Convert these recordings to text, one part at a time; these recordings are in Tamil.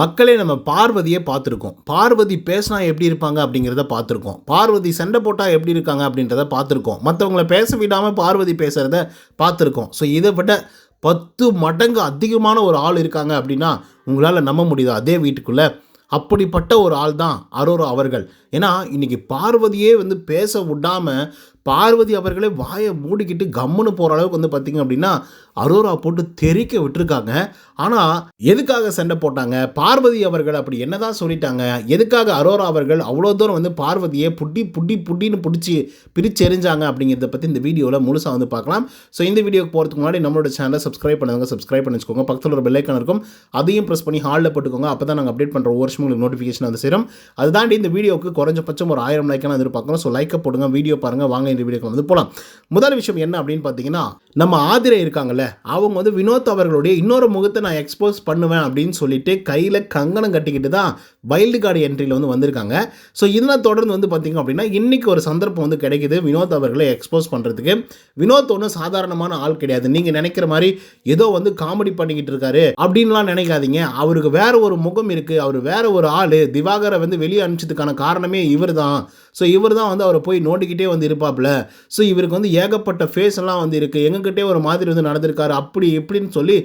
மக்களே நம்ம பார்வதியே பார்த்துருக்கோம். பார்வதி பேசினா எப்படி இருப்பாங்க அப்படிங்கிறத பார்த்துருக்கோம். பார்வதி சண்டை போட்டால் எப்படி இருக்காங்க அப்படின்றத பார்த்துருக்கோம். மற்றவங்கள பேச விடாமல் பார்வதி பேசுகிறத பார்த்துருக்கோம். ஸோ இதை விட பத்து மடங்கு அதிகமான ஒரு ஆள் இருக்காங்க அப்படின்னா உங்களால் நம்ப முடியுது? அதே வீட்டுக்குள்ளே அப்படிப்பட்ட ஒரு ஆள் தான் அரோரா அவர்கள். ஏன்னா இன்னைக்கு பார்வதியே வந்து பேச விடாமல் பார்வதி அவர்களே வாயை மூடிக்கிட்டு கம்முன்னு போகிற அளவுக்கு வந்து பார்த்திங்க அப்படின்னா அரோரா போட்டு தெறிக்க விட்டுருக்காங்க. ஆனால் எதுக்காக சண்டை போட்டாங்க? பார்வதி அவர்கள் அப்படி என்னதான் சொல்லிட்டாங்க? எதுக்காக அரோரா அவர்கள் அவ்வளோ தூரம் வந்து பார்வதியை புட்டி புட்டி புட்டின்னு பிடிச்சி பிரிச்சு எரிஞ்சாங்க அப்படிங்கிறத பற்றி இந்த வீடியோவில் முழுசாக வந்து பார்க்கலாம். ஸோ இந்த வீடியோக்கு போகிறதுக்கு முன்னாடி நம்மளோட சேனலை சப்ஸ்கிரைப் பண்ணுங்க சப்ஸ்கிரைப் பண்ணி வச்சுக்கோங்க பக்கத்தில் ஒரு பெல்லைக்கான இருக்கும். அதையும் ப்ரெஸ் பண்ணி ஹாலில் போட்டுக்கோங்க. அப்போ தான் நாங்கள் அப்டேட் பண்ணுற ஒவ்வொரு வருஷம் உங்களுக்கு நோட்டிஃபிகேஷன் வந்து சேரும். அது தாண்டி இந்த வீடியோக்கு குறைஞ்சபட்சம் ஒரு ஆயிரம் லைக்கான எதிர்பார்க்கணும் ஸோ லைக்கை போடுங்க வீடியோ பாருங்கள் வாங்க இந்த வீடியோக்கு வந்து போகலாம் முதல் விஷயம் என்ன அப்படின்னு பார்த்தீங்கன்னா நம்ம ஆதிரை இருக்காங்கல்ல அவங்க வந்து வினோத் அவர்களுடைய இன்னொரு முகத்தை நான் எக்ஸ்போஸ் பண்ணுவேன் அப்படின்னு சொல்லிட்டு கையில் கங்கணம் கட்டிக்கிட்டு தான் வைல்டு கார்டு என்ட்ரியில் வந்து வந்திருக்காங்க. ஸோ இதெல்லாம் தொடர்ந்து வந்து பார்த்தீங்க அப்படின்னா இன்னைக்கு ஒரு சந்தர்ப்பம் வந்து கிடைக்குது வினோத் அவர்களை எக்ஸ்போஸ் பண்ணுறதுக்கு வினோத் ஒன்றும் சாதாரணமான ஆள் கிடையாது. நீங்கள் நினைக்கிற மாதிரி ஏதோ வந்து காமெடி பண்ணிக்கிட்டு இருக்காரு அப்படின்லாம் நினைக்காதீங்க. அவருக்கு வேற ஒரு முகம் இருக்குது அவர் வேற ஒரு ஆள். திவாகரை வந்து வெளியே அனுப்பிச்சதுக்கான காரணமே இவர் தான். ஸோ இவர் தான் வந்து அவரை போய் நோண்டிக்கிட்டே வந்து இருப்பாப்புல. ஸோ இவருக்கு வந்து ஏகப்பட்ட ஃபேஸ் எல்லாம் வந்து இருக்குது எங்ககிட்டே ஒரு மாதிரி வந்து நடந்திருக்காரு. அப்படி இப்படின்னு சொல்லி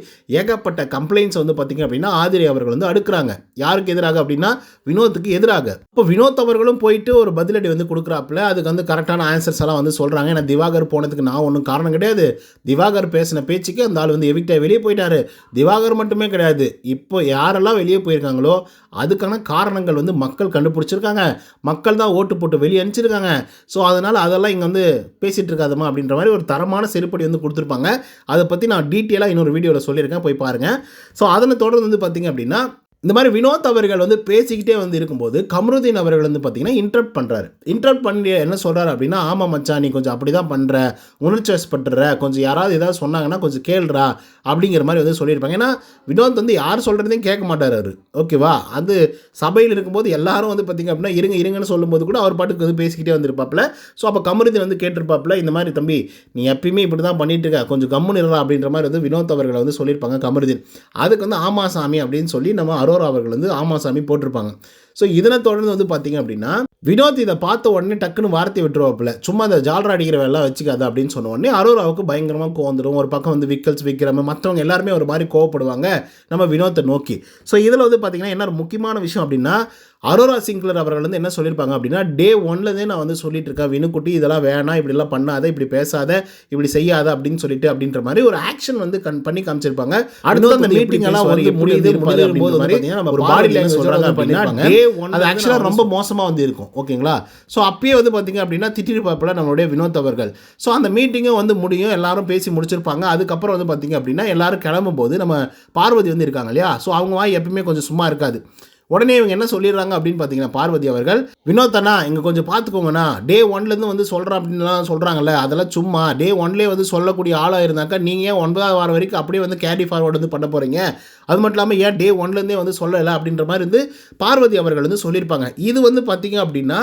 ஏகப்பட்ட கம்ப்ளைண்ட்ஸ் வந்து பார்த்தீங்க அப்படின்னா ஆதிரி அவர்கள் வந்து அடுக்கிறாங்க. யாருக்கு எதிராக அப்படின்னா வினோத்துக்கு எதிராக. இப்போ வினோத் அவர்களும் போயிட்டு ஒரு பதிலடி வந்து கொடுக்குறாப்புல. அதுக்கு வந்து கரெக்டான ஆன்சர்ஸ் எல்லாம் வந்து சொல்கிறாங்க ஏன்னா திவாகர் போனதுக்கு நான் ஒன்றும் காரணம் கிடையாது. திவாகர் பேசின பேச்சுக்கு அந்த ஆள் வந்து எவிக்டாக வெளியே போயிட்டாரு. திவாகர் மட்டுமே கிடையாது. இப்போ யாரெல்லாம் வெளியே போயிருக்காங்களோ அதுக்கான காரணங்கள் வந்து மக்கள் கண்டுபிடிச்சிருக்காங்க. மக்கள் தான் ஓட்டு போட்டு வெளியே அனுப்பிச்சிருக்காங்க. ஸோ அதனால் அதெல்லாம் இங்கே வந்து பேசிகிட்டு இருக்காதம்மா அப்படின்ற மாதிரி ஒரு தரமான செருப்படி வந்து கொடுத்துருப்பாங்க. அதை பற்றி நான் டீட்டெயிலாக இன்னொரு வீடியோவில் சொல்லியிருக்கேன். போய் பாருங்கள் ஸோ அதனை தொடர்ந்து வந்து பார்த்திங்க அப்படின்னா இந்த மாதிரி வினோத் அவர்கள் வந்து பேசிக்கிட்டே வந்து இருக்கும்போது கமருதீன் அவர்கள் வந்து பார்த்தீங்கன்னா இன்டரப்ட் பண்ணுறாரு இன்டரப்ட் பண்ணி என்ன சொல்கிறாரு அப்படின்னா ஆமாம் மச்சான் நீ கொஞ்சம் அப்படி தான் பண்ணுற உணர்ச்சி வசப்படுற கொஞ்சம் யாராவது ஏதாவது சொன்னாங்கன்னா கொஞ்சம் கேள்றா. அப்படிங்கிற மாதிரி வந்து சொல்லியிருப்பாங்க. ஏன்னா வினோத் வந்து யார் சொல்கிறதையும் கேட்க மாட்டார் அவர். ஓகேவா அது சபையில் இருக்கும்போது எல்லாரும் வந்து பார்த்திங்க அப்படின்னா இருங்க இருங்கன்னு சொல்லும்போது கூட அவர் பாட்டுக்கு வந்து பேசிக்கிட்டே வந்திருப்பாப்புல. ஸோ அப்போ கமருதீன் வந்து கேட்டிருப்பாப்புல இந்த மாதிரி தம்பி நீ எப்பயுமே இப்படி தான் பண்ணிட்டு இருக்க. கொஞ்சம் கம்முன்னு இருடா. அப்படின்ற மாதிரி வந்து வினோத் அவர்களை வந்து சொல்லியிருப்பாங்க கமருதீன். அதுக்கு வந்து ஆமா சாமி அப்படின்னு சொல்லி நம்ம அரோரா அவர்கள் வந்து ஆமா சாமி போட்டிருப்பாங்க. ஸோ இதனை தொடர்ந்து வந்து பார்த்தீங்க அப்படின்னா வினோத் இதை பார்த்த உடனே டக்குன்னு வார்த்தை விட்டுருவாப்புல. சும்மா அந்த ஜால்ரா அடிக்கிற வேலை வச்சுக்காது அப்படின்னு சொன்ன உடனே அரோராவுக்கு பயங்கரமாக கோந்துடும் ஒரு பக்கம் வந்து விக்கல்ஸ் விற்கிறவங்க மற்றவங்க எல்லாருமே ஒரு மாதிரி கோவப்படுவாங்க நம்ம வினோத்தை நோக்கி. ஸோ இதில் வந்து பார்த்தீங்கன்னா என்ன ஒரு முக்கியமான விஷயம் அப்படின்னா அரோரா சிங்க்லர் அவர்கள் வந்து என்ன சொல்லியிருப்பாங்க அப்படின்னா டே ஒன்லேருந்தே நான் வந்து சொல்லிட்டு இருக்கேன் வினுக்குட்டி இதெல்லாம் வேணாம். இப்படிலாம் பண்ணாத. இப்படி பேசாத. இப்படி செய்யாத. அப்படின்னு சொல்லிட்டு அப்படின்ற மாதிரி ஒரு ஆக்ஷன் வந்து கண் பண்ணி காமிச்சிருப்பாங்க. அடுத்து அந்த மீட்டிங் எல்லாம் வந்து முடியுது முடியும் போது நம்ம ஒரு பாடி லாங்குவேஜ் சொல்றாங்க அப்படின்னா டே ஒன் அது ஆக்சுவலாக ரொம்ப மோசமாக வந்து இருக்கும். ஓகேங்களா? ஸோ அப்பயே வந்து பார்த்தீங்க அப்படின்னா திட்டிருப்பாப்பில் நம்மளுடைய வினோத் அவர்கள் ஸோ அந்த மீட்டிங்கும் வந்து முடியும். எல்லாரும் பேசி முடிச்சிருப்பாங்க. அதுக்கப்புறம் வந்து பார்த்தீங்க அப்படின்னா எல்லாரும் கிளம்பும் போது நம்ம பார்வதி வந்து இருக்காங்க இல்லையா? ஸோ அவங்க வாய் எப்பயுமே கொஞ்சம் சும்மா இருக்காது. உடனே இவங்க என்ன சொல்லிடுறாங்க அப்படின்னு பார்த்தீங்கன்னா பார்வதி அவர்கள் வினோத் இங்கே கொஞ்சம் பார்த்துக்கோங்கண்ணா. டே ஒன்லேருந்து வந்து சொல்கிறேன் அப்படின்லாம் சொல்கிறாங்கல்ல அதெல்லாம் சும்மா. டே ஒன்லேயே வந்து சொல்லக்கூடிய ஆளாக இருந்தாக்கா நீங்கள் ஏன் ஒன்பதாவது வாரம் வரைக்கும் அப்படியே வந்து கேரி ஃபார்வர்டு வந்து பண்ண போகிறீங்க அது மட்டும் இல்லாமல் ஏன் டே ஒன்லேருந்தே வந்து சொல்லலை? அப்படின்ற மாதிரி வந்து பார்வதி அவர்கள் வந்து சொல்லியிருப்பாங்க. இது வந்து பார்த்தீங்க அப்படின்னா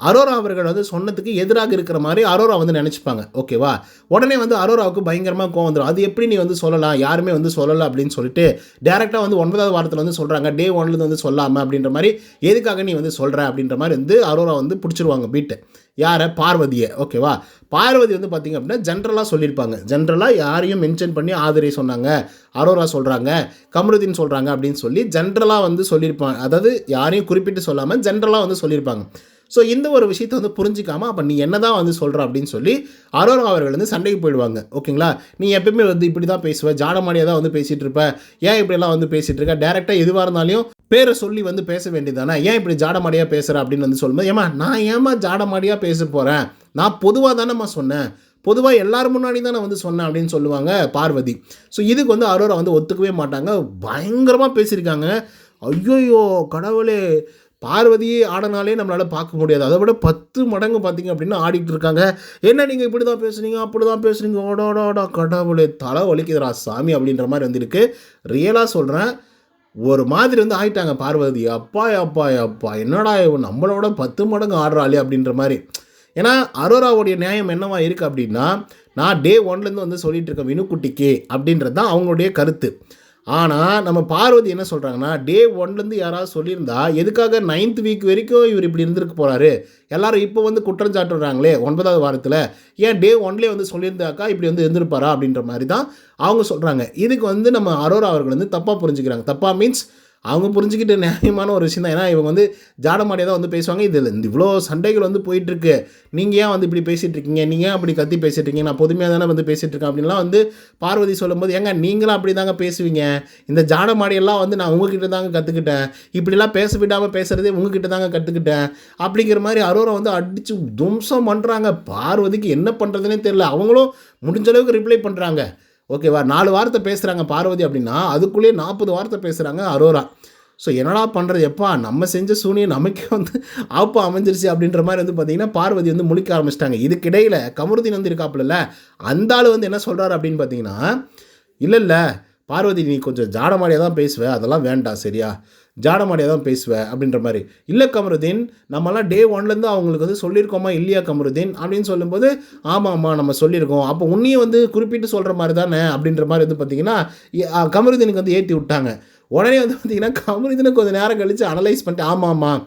அரோரா அவர்கள் வந்து சொன்னதுக்கு எதிராக இருக்கிற மாதிரி அரோரா வந்து நினச்சிப்பாங்க. ஓகேவா உடனே வந்து அரோராவுக்கு பயங்கரமாக கோவம் வந்துடும் அது எப்படி நீ வந்து சொல்லலாம்? யாருமே வந்து சொல்லலை அப்படின்னு சொல்லிட்டு டேரெக்டாக வந்து ஒன்பதாவது வாரத்தில் வந்து சொல்கிறாங்க டே ஒன்லேருந்து வந்து சொல்லாமல் அப்படின்ற மாதிரி எதுக்காக நீ வந்து சொல்கிற அப்படின்ற மாதிரி வந்து அரோரா வந்து பிடிச்சிருவாங்க பீட்டு யாரை? பார்வதியை. ஓகேவா பார்வதி வந்து பார்த்திங்க அப்படின்னா ஜென்ரலாக சொல்லியிருப்பாங்க. ஜென்ரலாக யாரையும் மென்ஷன் பண்ணி ஆதிரை சொன்னாங்க. அரோரா சொல்கிறாங்க கமருதீன் சொல்கிறாங்க அப்படின்னு சொல்லி ஜென்ரலாக வந்து சொல்லியிருப்பாங்க. அதாவது யாரையும் குறிப்பிட்டு சொல்லாமல் ஜென்ரலாக வந்து சொல்லியிருப்பாங்க. ஸோ இந்த ஒரு விஷயத்தை வந்து புரிஞ்சிக்காம அப்போ நீ என்ன தான் வந்து சொல்கிற அப்படின்னு சொல்லி அரோரா அவர்கள் வந்து சண்டைக்கு போயிடுவாங்க. ஓகேங்களா? நீ எப்பயுமே வந்து இப்படி தான் பேசுவ ஜாடமாடியாக தான் வந்து பேசிகிட்டு இருப்ப. ஏன் இப்படியெல்லாம் வந்து பேசிகிட்டு இருக்க? டேரெக்டாக எதுவாக இருந்தாலும் பேரை சொல்லி வந்து பேச வேண்டியதானே ஏன் இப்படி ஜாடமாடியாக பேசுகிற அப்படின்னு வந்து சொல்லும்போது ஏமா நான் ஏமா ஜாடமாடியாக பேச போகிறேன் நான் பொதுவாக தானேம்மா சொன்னேன். பொதுவாக எல்லாரும் முன்னாடி தான் நான் வந்து சொன்னேன் அப்படின்னு சொல்லுவாங்க பார்வதி. ஸோ இதுக்கு வந்து அரோரா வந்து ஒத்துக்கவே மாட்டாங்க. பயங்கரமாக பேசியிருக்காங்க. ஐயோயோ கடவுளே. பார்வதியே ஆடினாலே நம்மளால் பார்க்க முடியாது. அதை விட பத்து மடங்கு பார்த்தீங்க அப்படின்னா ஆடிட்டு இருக்காங்க. என்ன நீங்கள் இப்படி தான் பேசுனீங்க. அப்படி தான் பேசுனீங்க ஓடாடாடா கடவுளே தலை வலிக்குதுரா சாமி அப்படின்ற மாதிரி வந்திருக்கு. ரியலாக சொல்கிறேன் ஒரு மாதிரி வந்து ஆயிட்டாங்க பார்வதி. அப்பா அப்பா அப்பா என்னடா நம்மளோட பத்து மடங்கு ஆடுறாளே அப்படின்ற மாதிரி. ஏன்னா அரோராவுடைய நியாயம் என்னவா இருக்குது அப்படின்னா நான் டே ஒன்லேருந்து வந்து சொல்லிட்டு இருக்கேன் வினுக்குட்டிக்கு அப்படின்றது தான் அவங்களுடைய கருத்து. ஆனால் நம்ம பார்வதி என்ன சொல்கிறாங்கன்னா டே ஒன்லேருந்து யாராவது சொல்லியிருந்தா எதுக்காக நைன்த் வீக் வரைக்கும் இவர் இப்படி இருந்திருக்க போகிறாரு எல்லாரும் இப்போ வந்து குற்றம் சாட்டுறாங்களே ஒன்பதாவது வாரத்தில். ஏன் டே ஒன்லேயே வந்து சொல்லியிருந்தாக்கா இப்படி வந்து இருந்திருப்பாரா அப்படின்ற மாதிரி தான் அவங்க சொல்கிறாங்க இதுக்கு வந்து நம்ம அரோரா அவர்கள் வந்து தப்பாக புரிஞ்சுக்கிறாங்க. தப்பாக மீன்ஸ் அவங்க புரிஞ்சுக்கிட்ட நியாயமான ஒரு விஷயம் தான். ஏன்னா இவங்க வந்து ஜாடமாடியாக தான் வந்து பேசுவாங்க. இதில் இந்த இவ்வளோ சண்டைகள் வந்து போயிட்டுருக்கு. நீங்கள் ஏன் வந்து இப்படி பேசிகிட்டு இருக்கீங்க? நீங்கள் ஏன் அப்படி கத்தி பேசிகிட்டு இருக்கீங்க? நான் பொதுமையாக தானே வந்து பேசிகிட்டு இருக்கேன் அப்படின்லாம் வந்து பார்வதி சொல்லும்போது ஏங்க நீங்களும் அப்படி தாங்க பேசுவீங்க. இந்த ஜாடமாடியெல்லாம் வந்து நான் உங்ககிட்ட தாங்க கற்றுக்கிட்டேன் இப்படிலாம் பேச விடாமல் பேசுகிறதே உங்ககிட்ட தாங்க கற்றுக்கிட்டேன் அப்படிங்கிற மாதிரி அரோரை வந்து அடித்து தும்சம் பண்ணுறாங்க பார்வதிக்கு என்ன பண்ணுறதுனே தெரில அவங்களும் முடிஞ்ச அளவுக்கு ரிப்ளை பண்ணுறாங்க ஓகேவா? நாலு வார்த்தை பேசுகிறாங்க பார்வதி அப்படின்னா அதுக்குள்ளேயே நாற்பது வார்த்தை பேசுகிறாங்க அரோரா. ஸோ என்னடா பண்ணுறது எப்பா நம்ம செஞ்ச சூனியம் நமக்கே வந்து ஆப்பா அமைஞ்சிருச்சு அப்படின்ற மாதிரி வந்து பார்த்தீங்கன்னா பார்வதி வந்து முழிக்க ஆரம்பிச்சிட்டாங்க. இதுக்கிடையில் கமருதீன் வந்து இருக்காப்புல அந்த ஆள் வந்து என்ன சொல்கிறாரு அப்படின்னு பார்த்தீங்கன்னா இல்லை இல்லை பார்வதி நீ கொஞ்சம் ஜாடமாடியாக தான் பேசுவ அதெல்லாம் வேண்டாம் சரியா? ஜாடமாடியாக தான் பேசுவேன் அப்படின்ற மாதிரி. இல்லை கமருதீன் நம்மலாம் டே ஒன்லேருந்து அவங்களுக்கு வந்து சொல்லியிருக்கோமா இல்லையா கமருதீன்? அப்படின்னு சொல்லும்போது ஆமாம் ஆமாம் நம்ம சொல்லியிருக்கோம். அப்போ உன்னையும் வந்து குறிப்பிட்டு சொல்கிற மாதிரி தானே அப்படின்ற மாதிரி வந்து பார்த்தீங்கன்னா கமருதீனுக்கு வந்து ஏற்றி விட்டாங்க. உடனே வந்து பார்த்தீங்கன்னா கமருதீனுக்கு கொஞ்சம் நேரம் கழித்து அனலைஸ் பண்ணிட்டு ஆமாம் ஆமாம்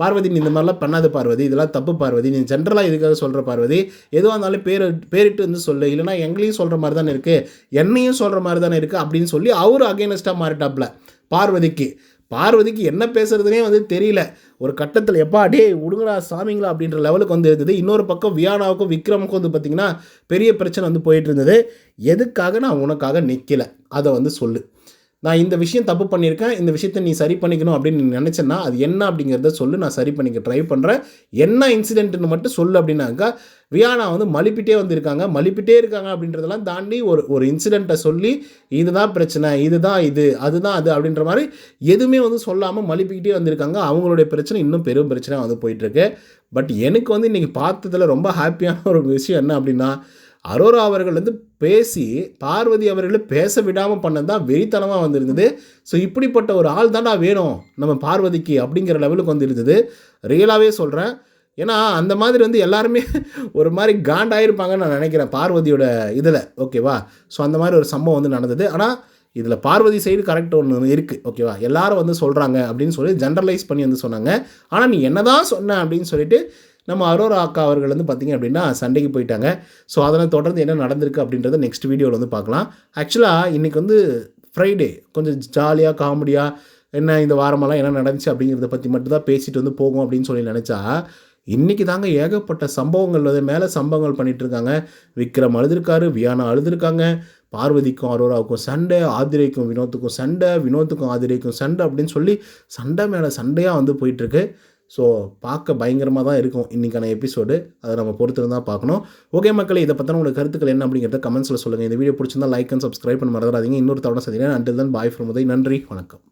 பார்வதி நீ இந்த மாதிரிலாம் பண்ணாத பார்வதி இதெல்லாம் தப்பு பார்வதி. நீ ஜென்ரலாக இதுக்காக சொல்கிற பார்வதி? எதுவாக இருந்தாலும் பேர் பேரிட்டு வந்து சொல்லு. இல்லைனா எங்களையும் சொல்கிற மாதிரி தானே இருக்குது என்னையும் சொல்கிற மாதிரி தானே இருக்குது அப்படின்னு சொல்லி அவர் அகேனஸ்டாக மாறிட்டாப்ல பார்வதிக்கு. பார்வதிக்கு என்ன பேசுறதுனே வந்து தெரியல. ஒரு கட்டத்தில் எப்பா அடே விடுங்கடா சாமிங்களா அப்படின்ற லெவலுக்கு வந்து இருந்தது. இன்னொரு பக்கம் வியானாவுக்கும் விக்ரமுக்கும் வந்து பார்த்திங்கன்னா பெரிய பிரச்சனை வந்து போயிட்டு இருந்தது. எதுக்காக நான் உனக்காக நிற்கலை அதை வந்து சொல்லு. நான் இந்த விஷயம் தப்பு பண்ணியிருக்கேன் இந்த விஷயத்தை நீ சரி பண்ணிக்கணும் அப்படின்னு நீ நினச்சேன்னா அது என்ன அப்படிங்கிறத சொல்லு நான் சரி பண்ணிக்க ட்ரை பண்ணுறேன் என்ன இன்சிடென்ட்னு மட்டும் சொல்லு அப்படின்னாக்கா ரியானா வந்து மலிப்பிட்டே வந்திருக்காங்க. மலிப்பிட்டே இருக்காங்க அப்படின்றதெல்லாம் தாண்டி ஒரு ஒரு இன்சிடெண்ட்டை சொல்லி இதுதான் பிரச்சனை இதுதான் இது அதுதான் அது அப்படின்ற மாதிரி எதுவுமே வந்து சொல்லாமல் மலிப்பிக்கிட்டே வந்திருக்காங்க. அவங்களுடைய பிரச்சனை இன்னும் பெரும் பிரச்சனையாக வந்து போயிட்டுருக்கு பட் எனக்கு வந்து இன்றைக்கி பார்த்ததில் ரொம்ப ஹாப்பியான ஒரு விஷயம் என்ன அப்படின்னா அரோரா அவர்கள் வந்து பேசி பார்வதி அவர்களை பேச விடாமல் பண்ணது தான் வெறித்தனமாக வந்திருந்தது. ஸோ இப்படிப்பட்ட ஒரு ஆள் தான்டா வேணும் நம்ம பார்வதிக்கு அப்படிங்கிற லெவலுக்கு வந்து இருந்தது ரியலாகவே சொல்கிறேன் ஏன்னா அந்த மாதிரி வந்து எல்லாருமே ஒரு மாதிரி காண்டாயிருப்பாங்கன்னு நான் நினைக்கிறேன் பார்வதியோட இதில். ஓகேவா ஸோ அந்த மாதிரி ஒரு சம்பவம் வந்து நடந்தது. ஆனால் இதில் பார்வதி சைடு கரெக்ட் ஒன்று இருக்குது ஓகேவா எல்லாரும் வந்து சொல்கிறாங்க அப்படின்னு சொல்லி ஜென்ரலைஸ் பண்ணி வந்து சொன்னாங்க. ஆனால் நீ என்ன தான் சொன்ன அப்படின்னு சொல்லிட்டு நம்ம அரோரா அக்கா அவர்கள் வந்து பார்த்திங்க அப்படின்னா சண்டைக்கு போயிட்டாங்க. ஸோ அதனை தொடர்ந்து என்ன நடந்திருக்கு அப்படின்றத நெக்ஸ்ட் வீடியோவில் வந்து பார்க்கலாம். ஆக்சுவலாக இன்றைக்கி வந்து ஃப்ரைடே கொஞ்சம் ஜாலியாக காமெடியாக என்ன இந்த வாரமெல்லாம் என்ன நடந்துச்சு அப்படிங்கிறத பற்றி மட்டும்தான் பேசிட்டு வந்து போகும் அப்படின்னு சொல்லி நினச்சா இன்றைக்கி தாங்க ஏகப்பட்ட சம்பவங்கள் வந்து மேலே சம்பவங்கள் பண்ணிகிட்டு இருக்காங்க. விக்ரம் அழுதுருக்காரு வியானா அழுதுருக்காங்க. பார்வதிக்கும் அரோராவுக்கும் சண்டை ஆதிரைக்கும் வினோத்துக்கும் சண்டை வினோத்துக்கும் ஆதிரைக்கும் சண்டை அப்படின்னு சொல்லி சண்டை மேலே சண்டையாக வந்து போயிட்டுருக்கு ஸோ பார்க்க பயங்கரமாக தான் இருக்கும் இன்றைக்கான எபிசோடு அதை நம்ம பொறுத்து பார்க்கணும். ஓகே மக்களே இதை பற்றின உங்களுக்கு கருத்துக்கள் என்ன அப்படிங்கிறத கமெண்ட்ஸில் சொல்லுங்கள் இந்த வீடியோ பிடிச்சிருந்தா லைக் அண்ட் சப்ஸ்கிரைப் பண்ண மறந்துடாதீங்க. இன்னொரு தவணை சந்திக்கிறேன். அண்டில் தான் பாய் ஃப்ரம் நன்றி. வணக்கம்.